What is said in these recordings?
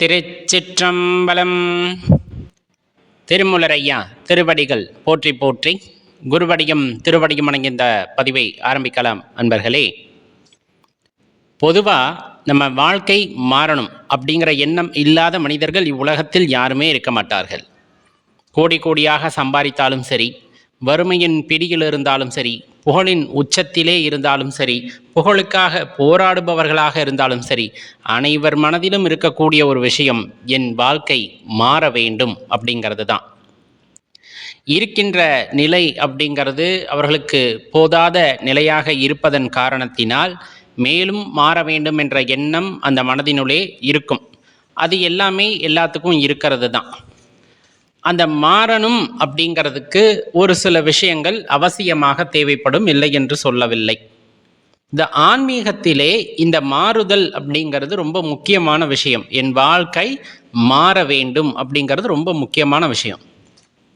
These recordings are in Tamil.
திருச்சிற்றம்பலம். திருமுலரையா திருவடிகள் போற்றி போற்றி குருவடியும் திருவடியும் அடங்கிய இந்த பதிவை ஆரம்பிக்கலாம் அன்பர்களே. பொதுவாக நம்ம வாழ்க்கை மாறணும் அப்படிங்கிற எண்ணம் இல்லாத மனிதர்கள் இவ்வுலகத்தில் யாருமே இருக்க மாட்டார்கள். கோடி கோடியாக சம்பாதித்தாலும் சரி வறுமையின் பிடியில் இருந்தாலும் சரி புகழின் உச்சத்திலே இருந்தாலும் சரி புகழுக்காக போராடுபவர்களாக இருந்தாலும் சரி அனைவர் மனதிலும் இருக்கக்கூடிய ஒரு விஷயம் என் வாழ்க்கை மாற வேண்டும் அப்படிங்கிறது தான் இருக்கின்ற நிலை அப்படிங்கிறது அவர்களுக்கு போதாத நிலையாக இருப்பதன் காரணத்தினால் மேலும் மாற வேண்டும் என்ற எண்ணம் அந்த மனதினுள்ளே இருக்கும். அது எல்லாமே எல்லாத்துக்கும் இருக்கிறது தான் அந்த மாறணும் அப்படிங்கிறதுக்கு ஒரு சில விஷயங்கள் அவசியமாக தேவைப்படும் இல்லை என்று சொல்லவில்லை. இந்த ஆன்மீகத்திலே இந்த மாறுதல் அப்படிங்கிறது ரொம்ப முக்கியமான விஷயம். என் வாழ்க்கை மாற வேண்டும் அப்படிங்கிறது ரொம்ப முக்கியமான விஷயம்.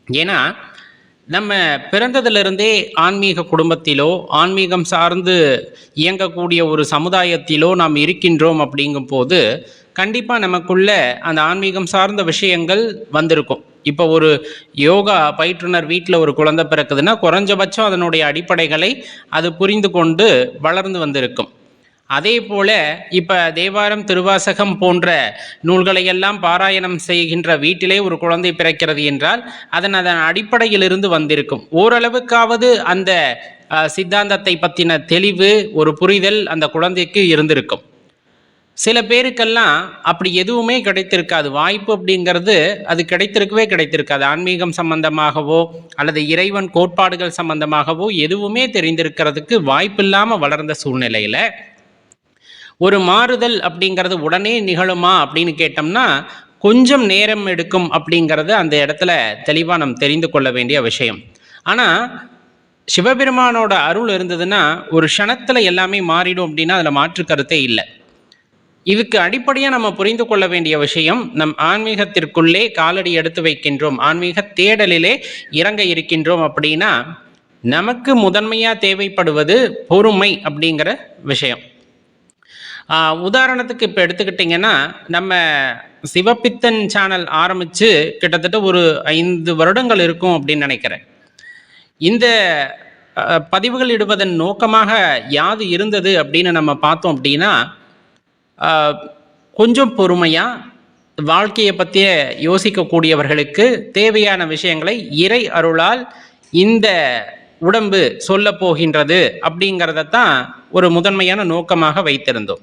ஏன்னா நம்ம பிறந்ததிலிருந்தே ஆன்மீக குடும்பத்திலோ ஆன்மீகம் சார்ந்து இயங்கக்கூடிய ஒரு சமுதாயத்திலோ நாம் இருக்கின்றோம் அப்படிங்கும் போது கண்டிப்பாக நமக்குள்ள அந்த ஆன்மீகம் சார்ந்த விஷயங்கள் வந்திருக்கும். இப்போ ஒரு யோகா பயிற்றுனர் வீட்டில் ஒரு குழந்தை பிறக்குதுன்னா குறைஞ்சபட்சம் அதனுடைய அடிப்படைகளை அது புரிந்து கொண்டு வளர்ந்து வந்திருக்கும். அதே போல இப்போ தேவாரம் திருவாசகம் போன்ற நூல்களை எல்லாம் பாராயணம் செய்கின்ற வீட்டிலே ஒரு குழந்தை பிறக்கிறது என்றால் அதன் அதன் அடிப்படையிலிருந்து வந்திருக்கும். ஓரளவுக்காவது அந்த சித்தாந்தத்தை பற்றின தெளிவு ஒரு புரிதல் அந்த குழந்தைக்கு இருந்திருக்கும். சில பேருக்கெல்லாம் அப்படி எதுவுமே கிடைத்திருக்காது. வாய்ப்பு அப்படிங்கிறது அது கிடைத்திருக்கவே கிடைத்திருக்காது. ஆன்மீகம் சம்பந்தமாகவோ அல்லது இறைவன் கோட்பாடுகள் சம்பந்தமாகவோ எதுவுமே தெரிந்திருக்கிறதுக்கு வாய்ப்பில்லாமல் வளர்ந்த சூழ்நிலையில் ஒரு மாறுதல் அப்படிங்கிறது உடனே நிகழுமா அப்படின்னு கேட்டோம்னா கொஞ்சம் நேரம் எடுக்கும் அப்படிங்கிறது அந்த இடத்துல தெளிவாக நம்ம தெரிந்து கொள்ள வேண்டிய விஷயம். ஆனால் சிவபெருமானோட அருள் இருந்ததுன்னா ஒரு க்ஷணத்தில் எல்லாமே மாறிடும் அப்படின்னா அதில் மாற்று கருத்தே இல்லை. இதுக்கு அடிப்படையாக நம்ம புரிந்து கொள்ள வேண்டிய விஷயம் நம் ஆன்மீகத்திற்குள்ளே காலடி எடுத்து வைக்கின்றோம் ஆன்மீக தேடலிலே இறங்க இருக்கின்றோம் அப்படின்னா நமக்கு முதன்மையாக தேவைப்படுவது பொறுமை அப்படிங்கிற விஷயம். உதாரணத்துக்கு இப்போ எடுத்துக்கிட்டிங்கன்னா நம்ம சிவபித்தன் சேனல் ஆரம்பித்து கிட்டத்தட்ட ஒரு ஐந்து வருடங்கள் இருக்கும் அப்படின்னு நினைக்கிறேன். இந்த பதிவுகள் இடுவதன் நோக்கமாக யாது இருந்தது அப்படின்னு நம்ம பார்த்தோம் அப்படின்னா கொஞ்சம் பொறுமையாக வாழ்க்கையை பற்றிய யோசிக்கக்கூடியவர்களுக்கு தேவையான விஷயங்களை இறை அருளால் இந்த உடம்பு சொல்ல போகின்றது அப்படிங்கிறத தான் ஒரு முதன்மையான நோக்கமாக வைத்திருந்தோம்.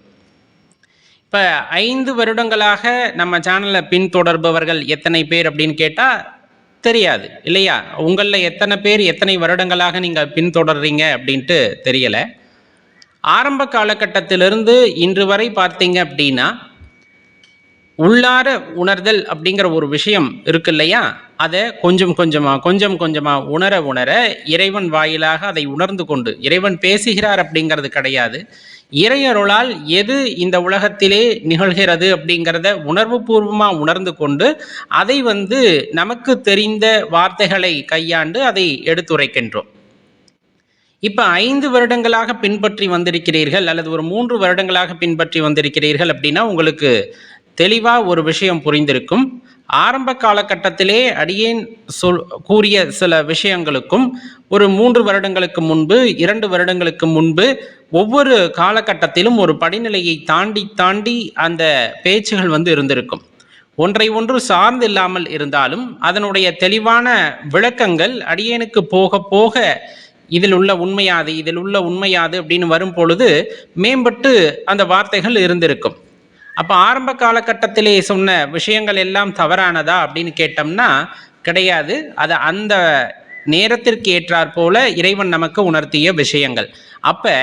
இப்போ ஐந்து வருடங்களாக நம்ம சேனலை பின்தொடர்பவர்கள் எத்தனை பேர் அப்படின்னு கேட்டால் தெரியாது இல்லையா? உங்களில் எத்தனை பேர் எத்தனை வருடங்களாக நீங்கள் பின்தொடர்றீங்க அப்படின்ட்டு தெரியலை. ஆரம்ப காலகட்டத்திலிருந்து இன்று வரை பார்த்தீங்க அப்படின்னா உள்ளார உணர்தல் அப்படிங்கிற ஒரு விஷயம் இருக்கு இல்லையா? அதை கொஞ்சம் கொஞ்சமாக கொஞ்சம் கொஞ்சமாக உணர உணர இறைவன் வாயிலாக அதை உணர்ந்து கொண்டு இறைவன் பேசுகிறார் அப்படிங்கிறது கிடையாது. இறையருளால் எது இந்த உலகத்திலே நிகழ்கிறது அப்படிங்கிறத உணர்வுபூர்வமாக உணர்ந்து கொண்டு அதை வந்து நமக்கு தெரிந்த வார்த்தைகளை கையாண்டு அதை எடுத்துரைக்கின்றோம். இப்போ ஐந்து வருடங்களாக பின்பற்றி வந்திருக்கிறீர்கள் அல்லது ஒரு மூன்று வருடங்களாக பின்பற்றி வந்திருக்கிறீர்கள் அப்படின்னா உங்களுக்கு தெளிவாக ஒரு விஷயம் புரிந்திருக்கும். ஆரம்ப காலகட்டத்திலே அடியேன் சொல் கூறிய சில விஷயங்களுக்கும் ஒரு மூன்று வருடங்களுக்கு முன்பு இரண்டு வருடங்களுக்கு முன்பு ஒவ்வொரு காலகட்டத்திலும் ஒரு படிநிலையை தாண்டி தாண்டி அந்த பேச்சுகள் வந்து இருந்திருக்கும். ஒன்றை ஒன்று சார்ந்து இல்லாமல் இருந்தாலும் அதனுடைய தெளிவான விளக்கங்கள் அடியேனுக்கு போக போக இதில் உள்ள உண்மையாது இதில் உள்ள உண்மையாது அப்படின்னு வரும் பொழுது மேம்பட்டு அந்த வார்த்தைகள் இருந்திருக்கும். அப்போ ஆரம்ப காலகட்டத்திலே சொன்ன விஷயங்கள் எல்லாம் தவறானதா அப்படின்னு கேட்டோம்னா கிடையாது. அது அந்த நேரத்திற்கு ஏற்றாற்போல இறைவன் நமக்கு உணர்த்திய விஷயங்கள். அப்போ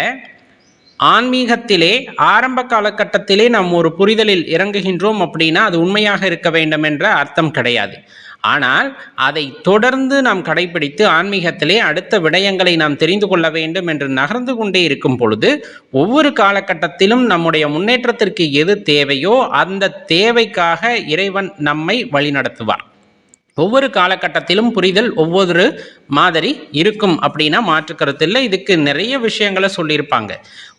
ஆன்மீகத்திலே ஆரம்ப காலகட்டத்திலே நாம் ஒரு புரிதலில் இறங்குகின்றோம் அப்படின்னா அது உண்மையாக இருக்க வேண்டும் என்ற அர்த்தம் கிடையாது. ஆனால் அதை தொடர்ந்து நாம் கடைபிடித்து ஆன்மீகத்திலே அடுத்த விடயங்களை நாம் தெரிந்து கொள்ள வேண்டும் என்று நகர்ந்து கொண்டே இருக்கும் பொழுது ஒவ்வொரு காலகட்டத்திலும் நம்முடைய முன்னேற்றத்திற்கு எது தேவையோ அந்த தேவைக்காக இறைவன் நம்மை வழிநடத்துவார். ஒவ்வொரு காலகட்டத்திலும் புரிதல் ஒவ்வொரு மாதிரி இருக்கும் அப்படின்னா மாற்றுக்கிறது இல்லை இதுக்கு நிறைய விஷயங்களை சொல்லியிருப்பாங்க.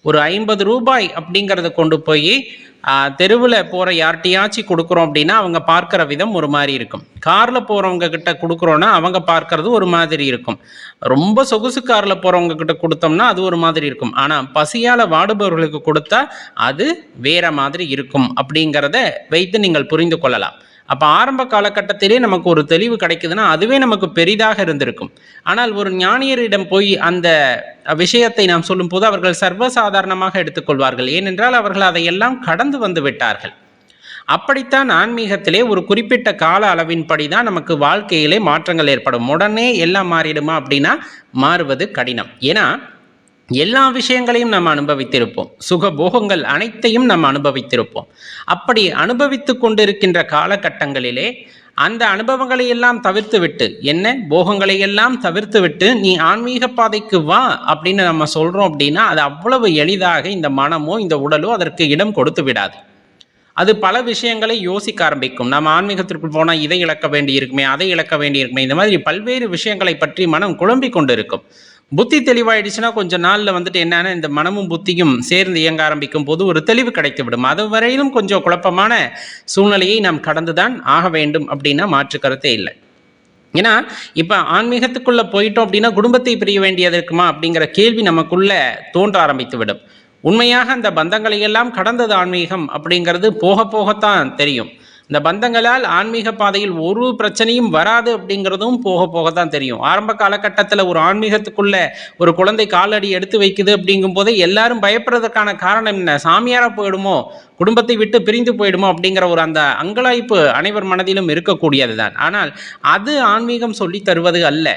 ஒரு ஐம்பது ரூபாய் அப்படிங்கிறத கொண்டு போய் தெருவில் போகிற யார்கிட்டயாச்சும் கொடுக்குறோம் அப்படின்னா அவங்க பார்க்குற விதம் ஒரு மாதிரி இருக்கும். காரில் போகிறவங்க கிட்ட கொடுக்குறோன்னா அவங்க பார்க்கறது ஒரு மாதிரி இருக்கும். ரொம்ப சொகுசு காரில் போகிறவங்க கிட்ட கொடுத்தோம்னா அது ஒரு மாதிரி இருக்கும். ஆனால் பசியால் வாடுபவர்களுக்கு கொடுத்தா அது வேற மாதிரி இருக்கும் அப்படிங்கிறத வைத்து நீங்கள் புரிந்து கொள்ளலாம். அப்போ ஆரம்ப காலகட்டத்திலே நமக்கு ஒரு தெளிவு கிடைக்குதுன்னா அதுவே நமக்கு பெரிதாக இருந்திருக்கும். ஆனால் ஒரு ஞானியரிடம் போய் அந்த விஷயத்தை நாம் சொல்லும்போது அவர்கள் சர்வசாதாரணமாக எடுத்துக்கொள்வார்கள். ஏனென்றால் அவர்கள் அதையெல்லாம் கடந்து வந்து விட்டார்கள். அப்படித்தான் ஆன்மீகத்திலே ஒரு குறிப்பிட்ட கால அளவின்படி தான் நமக்கு வாழ்க்கையிலே மாற்றங்கள் ஏற்படும். உடனே எல்லாம் மாறிடுமா அப்படின்னா மாறுவது கடினம். ஏன்னா எல்லா விஷயங்களையும் நாம் அனுபவித்திருப்போம். சுக போகங்கள் அனைத்தையும் நாம் அனுபவித்திருப்போம். அப்படி அனுபவித்து கொண்டிருக்கின்ற காலகட்டங்களிலே அந்த அனுபவங்களை எல்லாம் தவிர்த்து விட்டு என்ன? போகங்களை எல்லாம் தவிர்த்து விட்டு நீ ஆன்மீக பாதைக்கு வா அப்படின்னு நம்ம சொல்றோம் அப்படின்னா அது அவ்வளவு எளிதாக இந்த மனமோ இந்த உடலோ அதற்கு இடம் கொடுத்து விடாது. அது பல விஷயங்களை யோசிக்க ஆரம்பிக்கும். நம்ம ஆன்மீகத்திற்குள் போனால் இதை இழக்க வேண்டி இருக்குமே அதை இழக்க வேண்டி இருக்குமே இந்த மாதிரி பல்வேறு விஷயங்களை பற்றி மனம் குழம்பிக் கொண்டிருக்கும். புத்தி தெளிவாயிடுச்சுன்னா கொஞ்சம் நாளில் வந்துட்டு என்னன்னா இந்த மனமும் புத்தியும் சேர்ந்து இயங்க ஆரம்பிக்கும் போது ஒரு தெளிவு கிடைத்து விடும் அது வரையிலும் கொஞ்சம் குழப்பமான சூழ்நிலையை நாம் கடந்துதான் ஆக வேண்டும் அப்படின்னா மாற்று கருத்தே இல்லை. ஏன்னா இப்போ ஆன்மீகத்துக்குள்ளே போயிட்டோம் அப்படின்னா குடும்பத்தை பிரிய வேண்டியது இருக்குமா அப்படிங்கிற கேள்வி நமக்குள்ளே தோன்ற ஆரம்பித்து விடும் உண்மையாக அந்த பந்தங்களை எல்லாம் கடந்தது ஆன்மீகம் அப்படிங்கிறது போக போகத்தான் தெரியும். இந்த பந்தங்களால் ஆன்மீக பாதையில் ஒரு பிரச்சனையும் வராது அப்படிங்கிறதும் போக போக தான் தெரியும். ஆரம்ப காலகட்டத்தில் ஒரு ஆன்மீகத்துக்குள்ள ஒரு குழந்தை காலடி எடுத்து வைக்குது அப்படிங்கும் போதே எல்லாரும் பயப்படுறதுக்கான காரணம் என்ன? சாமியாரா போயிடுமோ? குடும்பத்தை விட்டு பிரிந்து போயிடுமோ? அப்படிங்கிற ஒரு அந்த அங்கலாய்ப்பு அனைவர் மனதிலும் இருக்கக்கூடியது தான் ஆனால் அது ஆன்மீகம் சொல்லி தருவது அல்ல.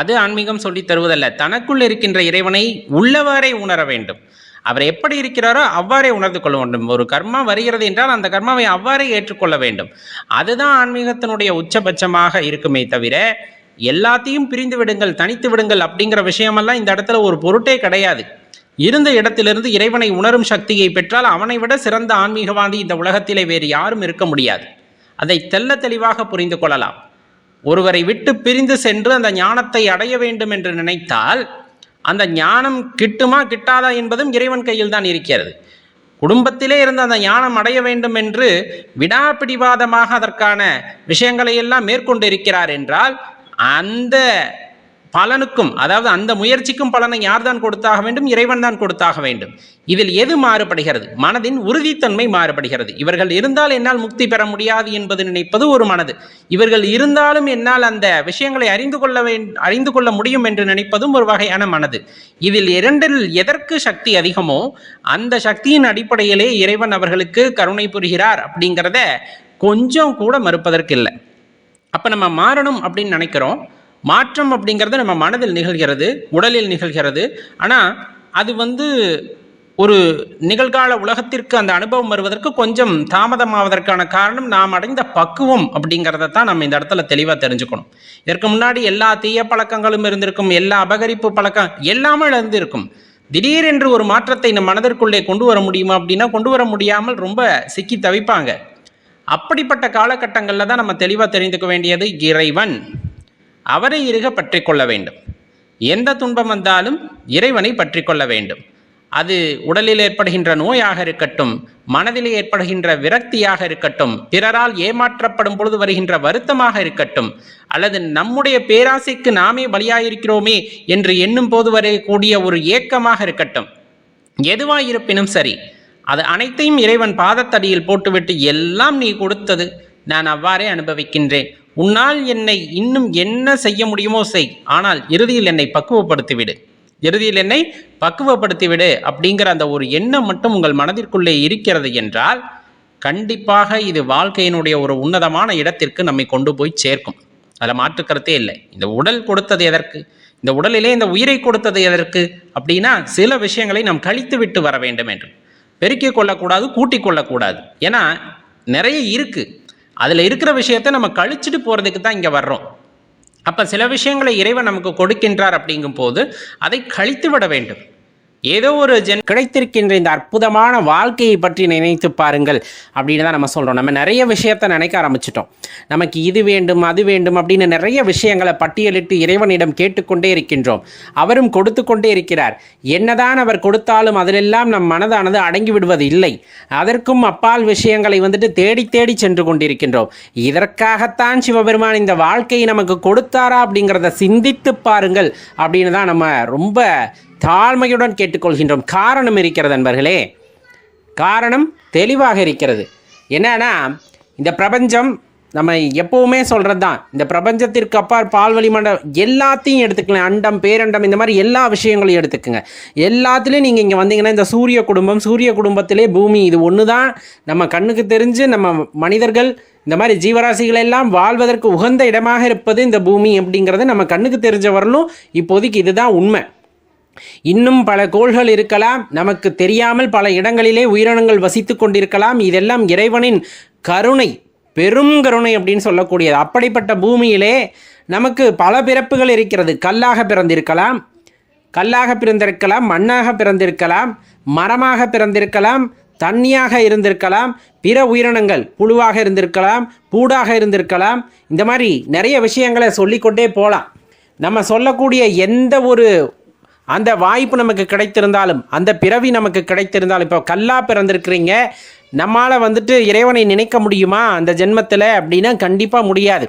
அது ஆன்மீகம் சொல்லி தருவதல்ல. தனக்குள் இருக்கின்ற இறைவனை உள்ளவாறே உணர வேண்டும். அவர் எப்படி இருக்கிறாரோ அவ்வாறே உணர்ந்து கொள்ள வேண்டும். ஒரு கர்மா வருகிறது என்றால் அந்த கர்மாவை அவ்வாறே ஏற்றுக்கொள்ள வேண்டும். அதுதான் ஆன்மீகத்தினுடைய உச்சபட்சமாக இருக்குமே தவிர எல்லாத்தையும் பிரிந்து விடுங்கள் தனித்து விடுங்கள் அப்படிங்கிற விஷயமெல்லாம் இந்த இடத்துல ஒரு பொருட்டே கிடையாது. இருந்த இடத்திலிருந்து இறைவனை உணரும் சக்தியை பெற்றால் அவனை விட சிறந்த ஆன்மீகவாதி இந்த உலகத்திலே வேறு யாரும் இருக்க முடியாது. அதை தெல்ல தெளிவாக புரிந்து கொள்ளலாம். ஒருவரை விட்டு பிரிந்து சென்று அந்த ஞானத்தை அடைய வேண்டும் என்று நினைத்தால் அந்த ஞானம் கிட்டுமா கிட்டாதா என்பதும் இறைவன் கையில் தான் இருக்கிறது. குடும்பத்திலே இருந்து அந்த ஞானம் அடைய வேண்டும் என்று விடாப்பிடிவாதமாக அதற்கான விஷயங்களை எல்லாம் மேற்கொண்டு இருக்கிறார் என்றால் அந்த பலனுக்கும் அதாவது அந்த முயற்சிக்கும் பலனை யார் தான் கொடுத்தாக வேண்டும்? இறைவன் தான் கொடுத்தாக வேண்டும். இதில் எது மாறுபடுகிறது? மனதின் உறுதித்தன்மை மாறுபடுகிறது. இவர்கள் இருந்தால் என்னால் முக்தி பெற முடியாது என்பது நினைப்பது ஒரு மனது. இவர்கள் இருந்தாலும் என்னால் அந்த விஷயங்களை அறிந்து கொள்ள வேண்டும் அறிந்து கொள்ள முடியும் என்று நினைப்பதும் ஒரு வகையான மனது. இதில் இரண்டில் எதற்கு சக்தி அதிகமோ அந்த சக்தியின் அடிப்படையிலே இறைவன் அவர்களுக்கு கருணை புரிகிறார் அப்படிங்கிறத கொஞ்சம் கூட மறுப்பதற்கு இல்லை அப்போ நம்ம மாறணும் அப்படின்னு நினைக்கிறோம். மாற்றம் அப்படிங்கிறது நம்ம மனதில் நிகழ்கிறது உடலில் நிகழ்கிறது. ஆனால் அது வந்து ஒரு நிகழ்கால உலகத்திற்கு அந்த அனுபவம் வருவதற்கு கொஞ்சம் தாமதமாவதற்கான காரணம் நாம் அடைந்த பக்குவம் அப்படிங்கிறத தான் நம்ம இந்த இடத்துல தெளிவாக தெரிஞ்சுக்கணும். இதற்கு முன்னாடி எல்லா தீய பழக்கங்களும் இருந்திருக்கும் எல்லா அபகரிப்பு பழக்கம் எல்லாமே இருந்திருக்கும் திடீரென்று ஒரு மாற்றத்தை நம் மனதிற்குள்ளே கொண்டு வர முடியுமா அப்படின்னா கொண்டு வர முடியாமல் ரொம்ப சிக்கி தவிப்பாங்க. அப்படிப்பட்ட காலகட்டங்களில் தான் நம்ம தெளிவாக தெரிந்துக்க வேண்டியது இறைவன். அவரை இருக பற்றி கொள்ள வேண்டும். எந்த துன்பம் வந்தாலும் இறைவனை பற்றி கொள்ள வேண்டும். அது உடலில் ஏற்படுகின்ற நோயாக இருக்கட்டும் மனதில் ஏற்படுகின்ற விரக்தியாக இருக்கட்டும் பிறரால் ஏமாற்றப்படும் பொழுது வருகின்ற வருத்தமாக இருக்கட்டும் அல்லது நம்முடைய பேராசைக்கு நாமே பலியாயிருக்கிறோமே என்று எண்ணும் போது வரக்கூடிய ஒரு ஏக்கமாக இருக்கட்டும். எதுவாயிருப்பினும் சரி அது அனைத்தையும் இறைவன் பாதத்தடியில் போட்டுவிட்டு எல்லாம் நீ கொடுத்தது நான் அவ்வாறே அனுபவிக்கின்றேன். உன்னால் என்னை இன்னும் என்ன செய்ய முடியுமோ செய். ஆனால் இறுதியில் என்னை பக்குவப்படுத்திவிடு. இறுதியில் என்னை பக்குவப்படுத்திவிடு அப்படிங்கிற அந்த ஒரு எண்ணம் மட்டும் உங்கள் மனதிற்குள்ளே இருக்கிறது என்றால் கண்டிப்பாக இது வாழ்க்கையினுடைய ஒரு உன்னதமான இடத்திற்கு நம்மை கொண்டு போய் சேர்க்கும். அதில் மாற்றுக்கிறதே இல்லை. இந்த உடல் கொடுத்தது எதற்கு? இந்த உடலிலே இந்த உயிரை கொடுத்தது எதற்கு? அப்படின்னா சில விஷயங்களை நாம் கழித்து விட்டு வர வேண்டும் என்று. பெருக்கிக் கொள்ளக்கூடாது கூட்டிக் கொள்ளக்கூடாது. ஏன்னா நிறைய இருக்குது அதில் இருக்கிற விஷயத்தை நம்ம கழிச்சிட்டு போகிறதுக்கு தான் இங்கே வர்றோம். அப்போ சில விஷயங்களை இறைவன் நமக்கு கொடுக்கின்றார் அப்படிங்கும் போது அதை கழித்து விட வேண்டும். ஏதோ ஒரு ஜென் கிடைத்திருக்கின்ற இந்த அற்புதமான வாழ்க்கையை பற்றி நினைத்து பாருங்கள் அப்படின்னு தான் நம்ம சொல்கிறோம் நம்ம நிறைய விஷயத்தை நினைக்க ஆரம்பிச்சிட்டோம். நமக்கு இது வேண்டும் அது வேண்டும் அப்படின்னு நிறைய விஷயங்களை பட்டியலிட்டு இறைவனிடம் கேட்டுக்கொண்டே இருக்கின்றோம். அவரும் கொடுத்து கொண்டே இருக்கிறார். என்னதான் அவர் கொடுத்தாலும் அதிலெல்லாம் நம் மனதானது அடங்கி விடுவது இல்லை. அதற்கும் அப்பால் விஷயங்களை வந்துட்டு தேடி தேடி சென்று கொண்டிருக்கின்றோம். இதற்காகத்தான் சிவபெருமான் இந்த வாழ்க்கையை நமக்கு கொடுத்தாரா அப்படிங்கிறத சிந்தித்து பாருங்கள் அப்படின்னு தான் நம்ம ரொம்ப தாழ்மையுடன் கேட்டுக்கொள்கின்றோம். காரணம் இருக்கிறது நண்பர்களே காரணம் தெளிவாக இருக்கிறது. என்னன்னா இந்த பிரபஞ்சம் நம்ம எப்பவுமே சொல்கிறது தான் இந்த பிரபஞ்சத்திற்கு அப்பால் பால்வழி மண்டலம் எல்லாத்தையும் எடுத்துக்கலாம் அண்டம் பேரண்டம் இந்த மாதிரி எல்லா விஷயங்களையும் எடுத்துக்கோங்க. எல்லாத்துலேயும் நீங்கள் இங்கே வந்தீங்கன்னா இந்த சூரிய குடும்பம் சூரிய குடும்பத்திலே பூமி இது ஒன்று தான் நம்ம கண்ணுக்கு தெரிஞ்சு நம்ம மனிதர்கள் இந்த மாதிரி ஜீவராசிகள் எல்லாம் வாழ்வதற்கு உகந்த இடமாக இருப்பது இந்த பூமி அப்படிங்கிறது நம்ம கண்ணுக்கு தெரிஞ்ச வரலும் இப்போதைக்கு இதுதான் உண்மை. இன்னும் பல கோள்கள் இருக்கலாம். நமக்கு தெரியாமல் பல இடங்களிலே உயிரினங்கள் வசித்து கொண்டிருக்கலாம். இதெல்லாம் இறைவனின் கருணை பெரும் கருணை அப்படின்னு சொல்லக்கூடியது. அப்படிப்பட்ட பூமியிலே நமக்கு பல பிறப்புகள் இருக்கிறது. கல்லாக பிறந்திருக்கலாம். கல்லாக பிறந்திருக்கலாம் மண்ணாக பிறந்திருக்கலாம் மரமாக பிறந்திருக்கலாம் தண்ணியாக இருந்திருக்கலாம் பிற உயிரினங்கள் புழுவாக இருந்திருக்கலாம் பூடாக இருந்திருக்கலாம். இந்த மாதிரி நிறைய விஷயங்களை சொல்லிக்கொண்டே போகலாம். நம்ம சொல்லக்கூடிய எந்த ஒரு அந்த வாய்ப்பு நமக்கு கிடைத்திருந்தாலும் அந்த பிறவி நமக்கு கிடைத்திருந்தாலும் இப்போ கல்லா பிறந்திருக்கிறீங்க நம்மால் வந்துட்டு இறைவனை நினைக்க முடியுமா? அந்த ஜென்மத்தில் அப்படின்னா கண்டிப்பாக முடியாது.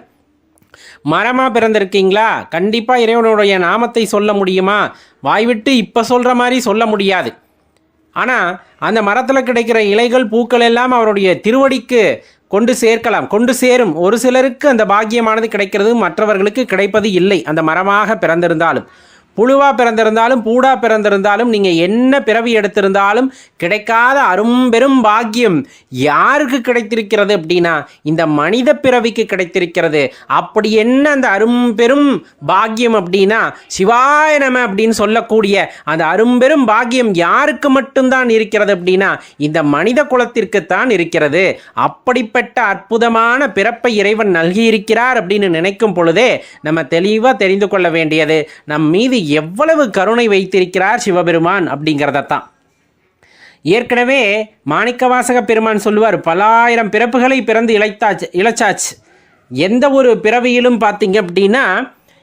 மரமாக பிறந்திருக்கீங்களா? கண்டிப்பாக இறைவனுடைய நாமத்தை சொல்ல முடியுமா? வாய்விட்டு இப்போ சொல்கிற மாதிரி சொல்ல முடியாது. ஆனால் அந்த மரத்தில் கிடைக்கிற இலைகள் பூக்கள் எல்லாம் அவருடைய திருவடிக்கு கொண்டு சேர்க்கலாம். கொண்டு சேரும். ஒரு சிலருக்கு அந்த பாக்கியமானது கிடைக்கிறது மற்றவர்களுக்கு கிடைப்பது இல்லை. அந்த மரமாக பிறந்திருந்தாலும். புழுவா பிறந்திருந்தாலும் பூடா பிறந்திருந்தாலும் நீங்கள் என்ன பிறவி எடுத்திருந்தாலும் கிடைக்காத அரும்பெரும் பாக்கியம் யாருக்கு கிடைத்திருக்கிறது அப்படின்னா இந்த மனித பிறவிக்கு கிடைத்திருக்கிறது. அப்படி என்ன அந்த அரும்பெரும் பாக்கியம் அப்படின்னா சிவாய நம அப்படின்னு சொல்லக்கூடிய அந்த அரும்பெரும் பாக்கியம் யாருக்கு மட்டும்தான் இருக்கிறது அப்படின்னா இந்த மனித குலத்திற்குத்தான் இருக்கிறது. அப்படிப்பட்ட அற்புதமான பிறப்பை இறைவன் நல்கியிருக்கிறார் அப்படின்னு நினைக்கும் பொழுதே நம்ம தெளிவாக தெரிந்து கொள்ள வேண்டியது நம் மீது எவ்வளவு கருணை வைத்திருக்கிறார் சிவபெருமான் அப்படிங்கிறதத்தான். ஏற்கனவே மாணிக்கவாசக பெருமான் சொல்லுவார் பலாயிரம் பிறப்புகளை பிறந்து இழைத்தாச்சு இழைச்சாச்சு. எந்த ஒரு பிறவியிலும் பார்த்தீங்க அப்படின்னா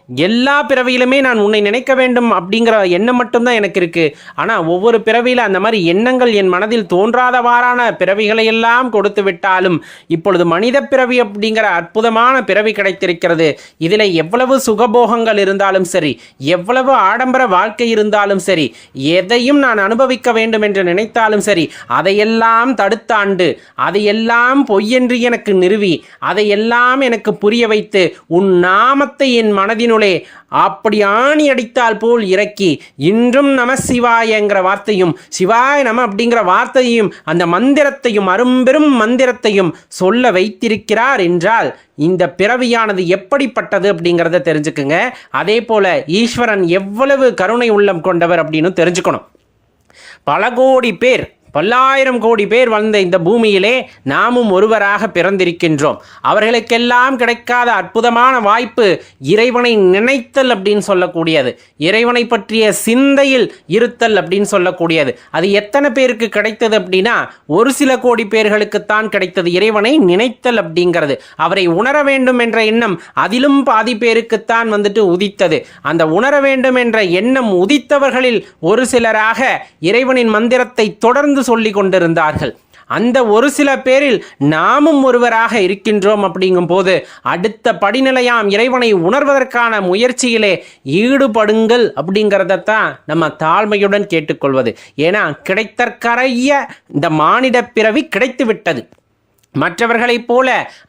எல்லா பிறவியிலுமே நான் உன்னை நினைக்க வேண்டும் அப்படிங்கிற எண்ணம் மட்டும்தான் எனக்கு இருக்குது ஆனால் ஒவ்வொரு பிறவியில் அந்த மாதிரி எண்ணங்கள் என் மனதில் தோன்றாதவாறான பிறவிகளை எல்லாம் கொடுத்து விட்டாலும் இப்பொழுது மனித பிறவி அப்படிங்கிற அற்புதமான பிறவி கிடைத்திருக்கிறது. இதில் எவ்வளவு சுகபோகங்கள் இருந்தாலும் சரி எவ்வளவு ஆடம்பர வாழ்க்கை இருந்தாலும் சரி எதையும் நான் அனுபவிக்க வேண்டும் என்று நினைத்தாலும் சரி அதையெல்லாம் தடுத்தாண்டு அதையெல்லாம் பொய்யென்று எனக்கு நிறுவி அதையெல்லாம் எனக்கு புரிய வைத்து உன் நாமத்தை என் மனதினுள்ளே அப்படி ஆணி அடித்தால் போல் இறக்கி இன்றும் நம சிவாயங்கிற வார்த்தையும் சிவாய நம அப்படிங்கிற வார்த்தையும் அந்த மந்திரத்தையும் அரும்பெரும் மந்திரத்தையும் சொல்ல வைத்திருக்கிறார் என்றால் இந்த பிறவியானது எப்படிப்பட்டது அப்படிங்கிறத தெரிஞ்சுக்குங்க. அதே போல ஈஸ்வரன் எவ்வளவு கருணை உள்ளம் கொண்டவர் அப்படின்னு தெரிஞ்சுக்கணும். பல கோடி பேர் பல்லாயிரம் கோடி பேர் வாழ்ந்த இந்த பூமியிலே நாமும் ஒருவராக பிறந்திருக்கின்றோம். அவர்களுக்கெல்லாம் கிடைக்காத அற்புதமான வாய்ப்பு இறைவனை நினைத்தல் அப்படின்னு சொல்லக்கூடியது. இறைவனை பற்றிய சிந்தையில் இருத்தல் அப்படின்னு சொல்லக்கூடியது. அது எத்தனை பேருக்கு கிடைத்தது அப்படின்னா ஒரு சில கோடி பேர்களுக்குத்தான் கிடைத்தது. இறைவனை நினைத்தல் அப்படிங்கிறது. அவரை உணர வேண்டும் என்ற எண்ணம் அதிலும் பாதி பேருக்குத்தான் வந்துட்டு உதித்தது. அந்த உணர வேண்டும் என்ற எண்ணம் உதித்தவர்களில் ஒரு சிலராக இறைவனின் மந்திரத்தை தொடர்ந்து சொல்லி கொண்டிருந்தார்கள் அந்த ஒரு சில பேரில் நாமும் ஒருவராக இருக்கின்றோம் அப்படிங்கும் போது அடுத்த படிநிலையாம் இறைவனை உணர்வதற்கான முயற்சியிலே ஈடுபடுங்கள் அப்படிங்கிறதத்தான் நம்ம தாழ்மையுடன் கேட்டுக்கொள்வது. ஏன்னா கிடைத்தற்கரைய இந்த மானிட பிறவி கிடைத்து விட்டது மற்றவர்களைப் போல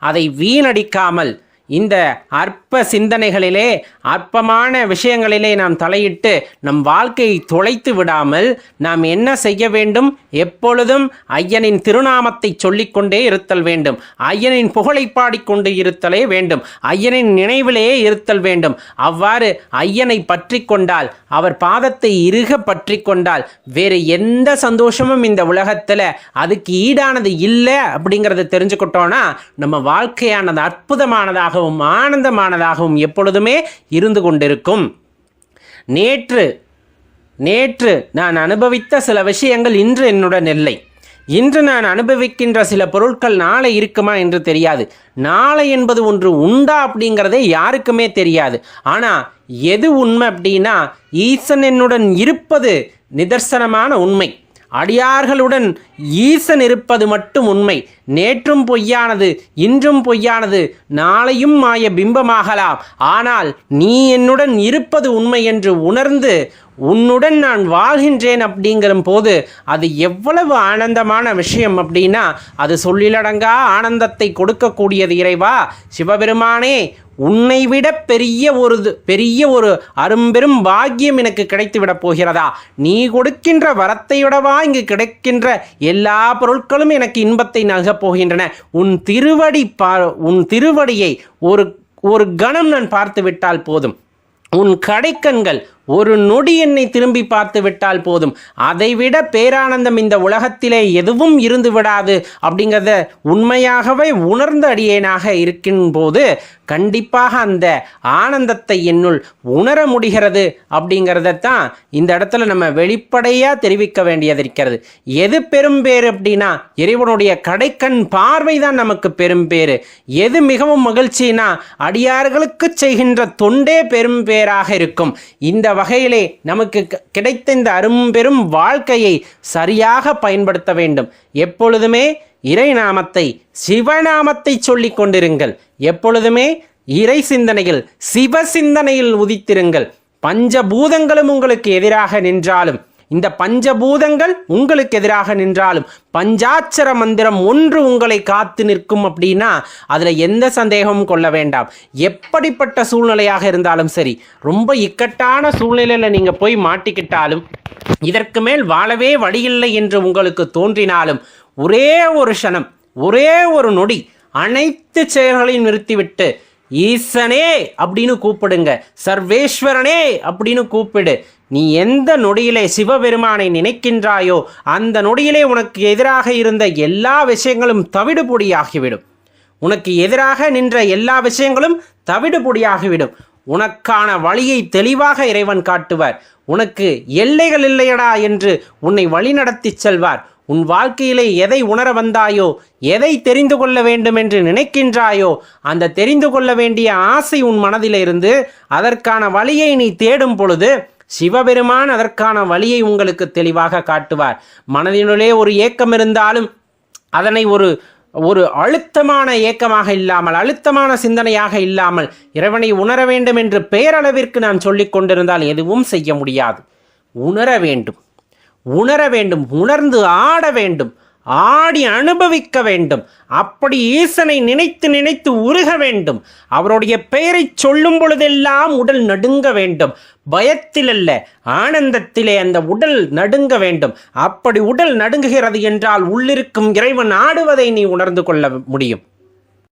அதை வீணடிக்காமல் இந்த அற்ப சிந்தனைகளிலே அற்பமான விஷயங்களிலே நாம் தலையிட்டு நம் வாழ்க்கையை தொலைத்து விடாமல் நாம் என்ன செய்ய வேண்டும்? எப்பொழுதும் ஐயனின் திருநாமத்தை சொல்லிக்கொண்டே இருத்தல் வேண்டும். ஐயனின் புகழை பாடிக்கொண்டு இருத்தலே வேண்டும். ஐயனின் நினைவிலேயே இருத்தல் வேண்டும். அவ்வாறு ஐயனை பற்றி கொண்டால் அவர் பாதத்தை இறுக பற்றி கொண்டால் வேறு எந்த சந்தோஷமும் இந்த உலகத்தில் அதுக்கு ஈடானது இல்லை அப்படிங்கிறத தெரிஞ்சுக்கிட்டோன்னா நம்ம வாழ்க்கையானது அற்புதமானதாக அற்புதமானதாகவும் ஆனந்தமானதாகவும் எப்பொழுதுமே இருந்து கொண்டிருக்கும். நேற்று நேற்று நான் அனுபவித்த சில விஷயங்கள் இன்று என்னுடன் இல்லை. இன்று நான் அனுபவிக்கின்ற சில பொருட்கள் நாளை இருக்குமா என்று தெரியாது. நாளை என்பது ஒன்று உண்டா அப்படிங்கிறதே யாருக்குமே தெரியாது. ஆனால் எது உண்மை அப்படின்னா ஈசன் என்னுடன் இருப்பது நிதர்சனமான உண்மை. அடியார்களுடன் ஈசன் இருப்பது மட்டும் உண்மை. நேற்றும் பொய்யானது இன்றும் பொய்யானது. நாளையும் மாய பிம்பமாகலாம். ஆனால் நீ என்னுடன் இருப்பது உண்மை என்று உணர்ந்து உன்னுடன் நான் வாழ்கின்றேன் அப்படிங்கிற போது அது எவ்வளவு ஆனந்தமான விஷயம் அப்படின்னா அது சொல்லிலடங்கா ஆனந்தத்தை கொடுக்கக்கூடியது இறைவா. சிவபெருமானே உன்னை விட பெரிய ஒரு இது- பெரிய ஒரு அரும்பெரும் பாக்கியம் எனக்கு கிடைத்து விடப் போகிறதா? நீ கொடுக்கின்ற வரத்தை விடவா இங்கு கிடைக்கின்ற எல்லா பொருட்களும் எனக்கு இன்பத்தை நல்கப் போகின்றன. உன் திருவடி பா உன் திருவடியை ஒரு ஒரு கணம் நான் பார்த்து விட்டால் போதும். உன் கடைக்கண்கள் ஒரு நொடி என்னை திரும்பி பார்த்து விட்டால் போதும். அதைவிட பேரானந்தம் இந்த உலகத்திலே எதுவும் இருந்து விடாது அப்படிங்கிறத உண்மையாகவே உணர்ந்த அடியேனாக இருக்கின் போது கண்டிப்பாக அந்த ஆனந்தத்தை என்னுள் உணர முடிகிறது அப்படிங்கிறத தான் இந்த இடத்துல நம்ம வெளிப்படையாக தெரிவிக்க வேண்டியது இருக்கிறது. எது பெரும்பேர் அப்படின்னா இறைவனுடைய கடைக்கண் பார்வை தான் நமக்கு பெரும்பேர் எது மிகவும் மகிழ்ச்சினா அடியார்களுக்கு செய்கின்ற தொண்டே பெரும்பேராக இருக்கும். இந்த வகையிலே நமக்கு க- கிடைத்த இந்த அரும்பெரும் வாழ்க்கையை சரியாக பயன்படுத்த வேண்டும். எப்பொழுதுமே இறை நாமத்தை சிவநாமத்தை சொல்லிக் கொண்டிருங்கள். எப்பொழுதுமே இறை சிந்தனையில் சிவ சிந்தனையில் உதித்திருங்கள். பஞ்சபூதங்களும் உங்களுக்கு எதிராக நின்றாலும் இந்த பஞ்சபூதங்கள் உங்களுக்கு எதிராக நின்றாலும் பஞ்சாட்சர மந்திரம் ஒன்று உங்களை காத்து நிற்கும் அப்படின்னா அதில் எந்த சந்தேகமும் கொள்ள வேண்டாம். எப்படிப்பட்ட சூழ்நிலையாக இருந்தாலும் சரி ரொம்ப இக்கட்டான சூழ்நிலையில் நீங்கள் போய் மாட்டிக்கிட்டாலும் இதற்கு மேல் வாழவே வழியில்லை என்று உங்களுக்கு தோன்றினாலும் ஒரே ஒரு க்ஷணம் ஒரே ஒரு நொடி அனைத்து செயல்களையும் நிறுத்திவிட்டு ஈசனே அப்படின்னு கூப்பிடுங்க சர்வேஸ்வரனே அப்படின்னு கூப்பிடு நீ எந்த நொடியிலே சிவபெருமானை நினைக்கின்றாயோ அந்த நொடியிலே உனக்கு எதிராக இருந்த எல்லா விஷயங்களும் தவிடுபொடியாகிவிடும். உனக்கு எதிராக நின்ற எல்லா விஷயங்களும் தவிடுபொடியாகிவிடும். உனக்கான வழியை தெளிவாக இறைவன் காட்டுவார். உனக்கு எல்லைகள் இல்லையடா என்று உன்னை வழிநடத்திச் செல்வார். உன் வாழ்க்கையிலே எதை உணர வந்தாயோ எதை தெரிந்து கொள்ள வேண்டும் என்று நினைக்கின்றாயோ அந்த தெரிந்து கொள்ள வேண்டிய ஆசை உன் மனதிலிருந்து அதற்கான வழியை நீ தேடும் பொழுது சிவபெருமான் அதற்கான வழியை உங்களுக்கு தெளிவாக காட்டுவார். மனதினுள்ளே ஒரு ஏக்கம் இருந்தாலும் அதனை ஒரு ஒரு அழுத்தமான ஏக்கமாக இல்லாமல் அழுத்தமான சிந்தனையாக இல்லாமல் இறைவனை உணர வேண்டும் என்று பேரளவிற்கு நான் சொல்லிக் கொண்டிருந்தால் எதுவும் செய்ய முடியாது. உணர வேண்டும். உணர வேண்டும். உணர்ந்து ஆட வேண்டும். ஆடி அனுபவிக்க வேண்டும். அப்படி ஈசனை நினைத்து நினைத்து உருக வேண்டும். அவருடைய பெயரை சொல்லும் பொழுதெல்லாம் உடல் நடுங்க வேண்டும். பயத்தில் அல்ல ஆனந்தத்திலே அந்த உடல் நடுங்க வேண்டும். அப்படி உடல் நடுங்குகிறது என்றால் உள்ளிருக்கும் இறைவன் ஆடுவதை நீ உணர்ந்து கொள்ள முடியும்.